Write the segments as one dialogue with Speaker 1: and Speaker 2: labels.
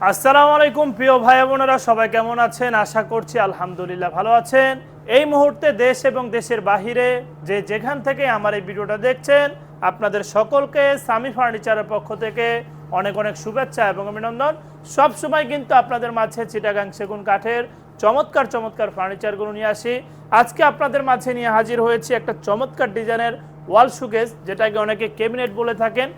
Speaker 1: আসসালামু আলাইকুম, প্রিয় ভাই বোনেরা, সবাই কেমন আছেন? আশা করছি আলহামদুলিল্লাহ ভালো আছেন। এই মুহূর্তে দেশ এবং দেশের বাহিরে যে যেখান থেকে আমার এই ভিডিওটা দেখছেন, আপনাদের সকলকে সামি ফার্নিচারের পক্ষ থেকে অনেক অনেক শুভেচ্ছা এবং অভিনন্দন। সব সময় কিন্তু আপনাদের মাঝে চিটাগাং সেগুন কাঠের চমৎকার চমৎকার ফার্নিচারগুলো নিয়ে আসি। আজকে আপনাদের মাঝে নিয়ে হাজির হয়েছি একটা চমৎকার ডিজাইনের ওয়াল সুকেস যেটাকে অনেকে ক্যাবিনেট বলে থাকেন।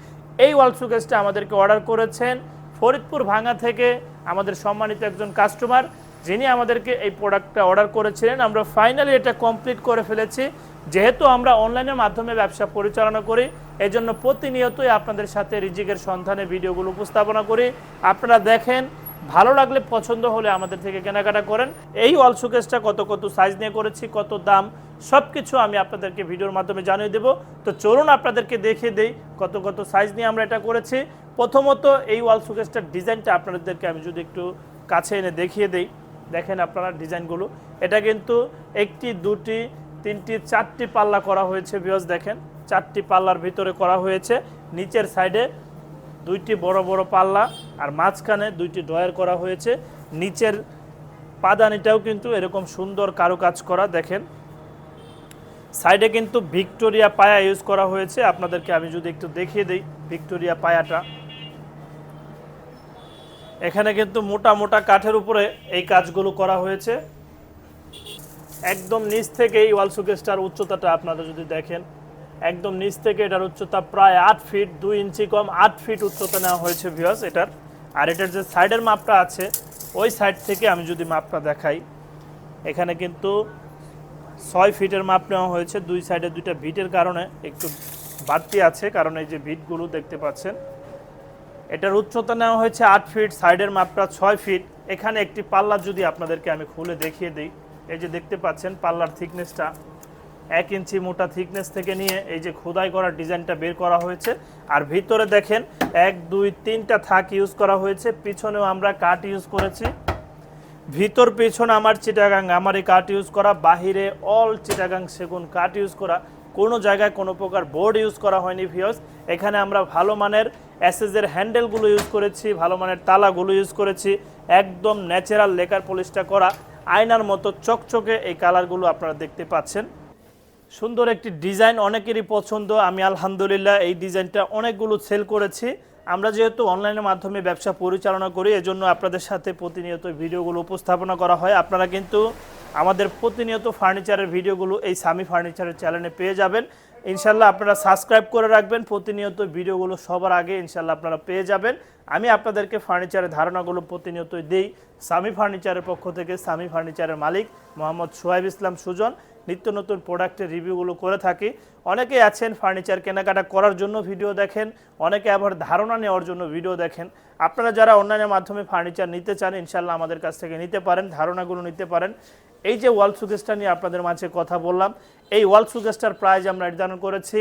Speaker 1: এই ওয়াল সুকেসটা আমাদেরকে অর্ডার করেছেন। ফরিদপুর ভাঙা থেকে আমাদের সম্মানিত একজন কাস্টমার যিনি আমাদেরকে এই প্রোডাক্টটা অর্ডার করেছিলেন। আমরা ফাইনালি এটা কমপ্লিট করে ফেলেছি। যেহেতু আমরা অনলাইনের মাধ্যমে ব্যবসা পরিচালনা করি এই জন্য প্রতিনিয়তই আপনাদের সাথে রিজিকের সন্ধানে ভিডিওগুলো উপস্থাপনা করি। আপনারা দেখেন ভালো লাগলে পছন্দ হলে আমাদের থেকে কেনাকাটা করেন। এই ওয়াল শোকেসটা কত কত সাইজ নিয়ে করেছি, কত দাম সব কিছু আমি আপনাদেরকে ভিডিওর মাধ্যমে জানিয়ে দেব। তো চলুন আপনাদেরকে দেখিয়ে দেই কত কত সাইজ নিয়ে আমরা এটা করেছি। প্রথমত এই ওয়াল শোকেসটার ডিজাইনটা আপনাদেরকে আমি যদি একটু কাছে এনে দেখিয়ে দেই। দেখেন আপনারা ডিজাইনগুলো। এটা কিন্তু একটি, দুটি, তিনটি, চারটি পাল্লা করা হয়েছে বিয়স দেখেন। চারটি পাল্লার ভিতরে করা হয়েছে। নিচের সাইডে দুইটি বড় বড় পাল্লা আর মাঝখানে দুইটি ড্রয়ার করা হয়েছে। নিচের পাদানিটাও কিন্তু এরকম সুন্দর কারুকাজ করা, দেখেন। সাইডে কিন্তু ভিক্টোরিয়া পায়া ইউজ করা হয়েছে। আপনাদেরকে আমি যদি একটু দেখিয়ে দিই ভিক্টোরিয়া পায়াটা। এখানে কিন্তু মোটা মোটা কাঠের উপরে এই কাজগুলো করা হয়েছে। একদম নিচ থেকে এই ওয়াল সুকেসটার উচ্চতাটা আপনারা যদি দেখেন। একদম নিচ থেকে এটার উচ্চতা প্রায় আট ফিট, দুই ইঞ্চি কম, আট ফিট উচ্চতা নেওয়া হয়েছে ভিওস এটার। আর এটার যে সাইডের মাপটা আছে, ওই সাইড থেকে আমি যদি মাপটা দেখাই, এখানে কিন্তু ছয় ফিটের মাপ নেওয়া হয়েছে। দুই সাইডে দুইটা ভিটের কারণে একটু বাড়তি আছে, কারণ এই যে ভিটগুলো দেখতে পাচ্ছেন, এটার উচ্চতা নেওয়া হয়েছে আট ফিট সাইডের মাপটা ছয় ফিট। এখানে একটি পাল্লার যদি আপনাদেরকে আমি খুলে দেখিয়ে দিই, এই যে দেখতে পাচ্ছেন পাল্লার থিকনেসটা এক ইঞ্চি মোটা থিকনেস থেকে নিয়ে এই যে খোদাই করা ডিজাইনটা বের করা হয়েছে। আর ভিতরে দেখেন, এক, দুই, তিনটা থাক ইউজ করা হয়েছে। পিছনেও আমরা কাঠ ইউজ করেছি। ভিতর পেছন আমার চিটাগাং, আমার এই কাঠ ইউজ করা। বাহিরে অল চিটাগাং সেগুন কাঠ ইউজ করা। কোনো জায়গায় কোনো প্রকার বোর্ড ইউজ করা হয়নি ভিওস এখানে আমরা ভালো মানের অ্যাসেজের হ্যান্ডেলগুলো ইউজ করেছি, ভালো মানের তালাগুলো ইউজ করেছি। একদম ন্যাচারাল লেকার পলিশটা করা। আয়নার মতো চকচকে এই কালারগুলো আপনারা দেখতে পাচ্ছেন। সুন্দর একটি ডিজাইন অনেকেরই পছন্দ। আমি আলহামদুলিল্লাহ এই ডিজাইনটা অনেকগুলো সেল করেছি। আমরা যেহেতু অনলাইনের মাধ্যমে ব্যবসা পরিচালনা করি, এজন্য আপনাদের সাথে প্রতিনিয়ত ভিডিওগুলো উপস্থাপনা করা হয়। আপনারা কিন্তু আমাদের প্রতিনিয়ত ফার্নিচারের ভিডিওগুলো এই সামি ফার্নিচারের চ্যানেলে পেয়ে যাবেন। ইনশাল্লাহ আপনারা সাবস্ক্রাইব করে রাখবেন। প্রতিনিয়ত ভিডিওগুলো সবার আগে ইনশাল্লাহ আপনারা পেয়ে যাবেন। আমি আপনাদেরকে ফার্নিচারের ধারণাগুলো প্রতিনিয়তই দিই। সামি ফার্নিচারের পক্ষ থেকে সামি ফার্নিচারের মালিক মোহাম্মদ সোহাইব ইসলাম সুজন। নিত্য নতুন প্রোডাক্টের রিভিউগুলো করে থাকি। অনেকেই আছেন ফার্নিচার কেনাকাটা করার জন্য ভিডিও দেখেন, অনেকে আবার ধারণা নেওয়ার জন্য ভিডিও দেখেন। আপনারা যারা অনলাইনের মাধ্যমে ফার্নিচার নিতে চান ইনশাল্লাহ আমাদের কাছ থেকে নিতে পারেন, ধারণাগুলো নিতে পারেন। এই যে ওয়াল সুগেসটা নিয়ে আপনাদের মাঝে কথা বললাম, এই ওয়াল সুগেসটার প্রাইজ আমরা নির্ধারণ করেছি,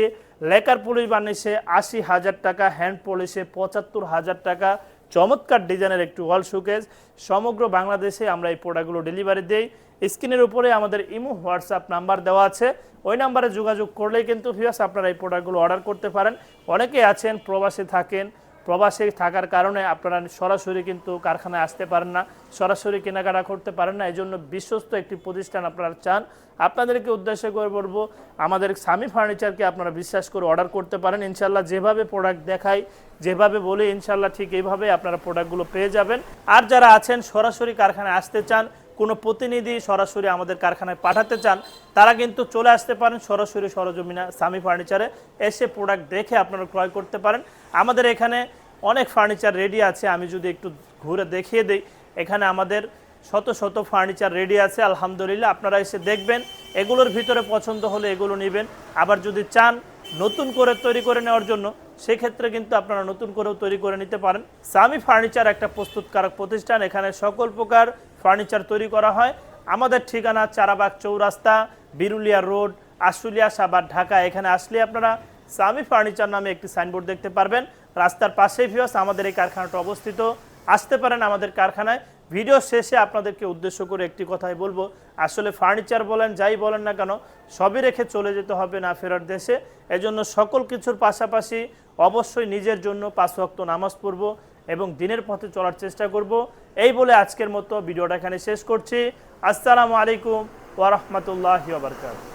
Speaker 1: লেকার পুলিশ বানিয়েছে আশি হাজার টাকা হ্যান্ড পলিশে পঁচাত্তর হাজার টাকা, চমৎকার ডিজাইনের একটি ওয়াল শোকেস সমগ্র বাংলাদেশে আমরা এই প্রোডাক্টগুলো ডেলিভারি দিই। স্ক্রিনের উপরে আমাদের ইমো, হোয়াটসঅ্যাপ নাম্বার দেওয়া আছে। ওই নাম্বারে যোগাযোগ করলেই কিন্তু ভিউয়ার্স আপনারা এই প্রোডাক্টগুলো অর্ডার করতে পারেন। অনেকেই আছেন, প্রবাসে থাকেন প্রবাসে থাকার কারণে আপনারা সরাসরি কিন্তু কারখানায় আসতে পারেন না, সরাসরি কেনাকাটা করতে পারেন না এই জন্য বিশ্বস্ত একটি প্রতিষ্ঠান আপনারা চান। আপনাদেরকে উদ্দেশ্য করে বলব, আমাদের স্বামী ফার্নিচারকে আপনারা বিশ্বাস করে অর্ডার করতে পারেন। ইনশাল্লাহ যেভাবে প্রোডাক্ট দেখাই, যেভাবে বলি ইনশাল্লাহ ঠিক এইভাবে আপনারা প্রোডাক্টগুলো পেয়ে যাবেন। আর যারা আছেন সরাসরি কারখানায় আসতে চান কোনো প্রতিনিধি সরাসরি আমাদের কারখানায় পাঠাতে চান, তারা কিন্তু চলে আসতে পারেন সরাসরি সরজমিনা সামি ফার্নিচারে। এসে প্রোডাক্ট দেখে আপনারা ক্রয় করতে পারেন। আমাদের এখানে অনেক ফার্নিচার রেডি আছে, আমি যদি একটু ঘুরে দেখিয়ে দিই। এখানে আমাদের শত শত ফার্নিচার রেডি আছে, আলহামদুলিল্লাহ। আপনারা এসে দেখবেন, এগুলোর ভিতরে পছন্দ হলে এগুলো নেবেন। আবার যদি চান নতুন করে তৈরি করে নেওয়ার জন্য, সেক্ষেত্রে কিন্তু আপনারা নতুন করেও তৈরি করে নিতে পারেন। সামি ফার্নিচার একটা প্রস্তুতকারক প্রতিষ্ঠান, এখানে সকল প্রকার ফার্নিচার তৈরি করা হয়। আমাদের ঠিকানা চারাবাগ চৌরাস্তা, বিরুলিয়া রোড, আশুলিয়া সাবার ঢাকা। এখানে আসলে আপনারা সামি ফার্নিচার নামে একটি সাইনবোর্ড দেখতে পারবেন। রাস্তার পাশেই ভিওস আমাদের এই কারখানাটা অবস্থিত। আসতে পারেন আমাদের কারখানায়। ভিডিও শেষে আপনাদেরকে উদ্দেশ্য করে একটি কথাই বলব। আসলে ফার্নিচার বলেন, যাই বলেন না কেন, সবই রেখে চলে যেতে হবে না ফেরার দেশে। এজন্য সকল কিছুর পাশাপাশি অবশ্যই নিজের জন্য পাঁচ ওয়াক্ত নামাজ পড়ব এবং দিনের পথে চলার চেষ্টা করব। এই বলে আজকের মতো ভিডিওটা এখানে শেষ করছি। আসসালামু আলাইকুম ওয়া রাহমাতুল্লাহি ওয়া বারাকাতুহু।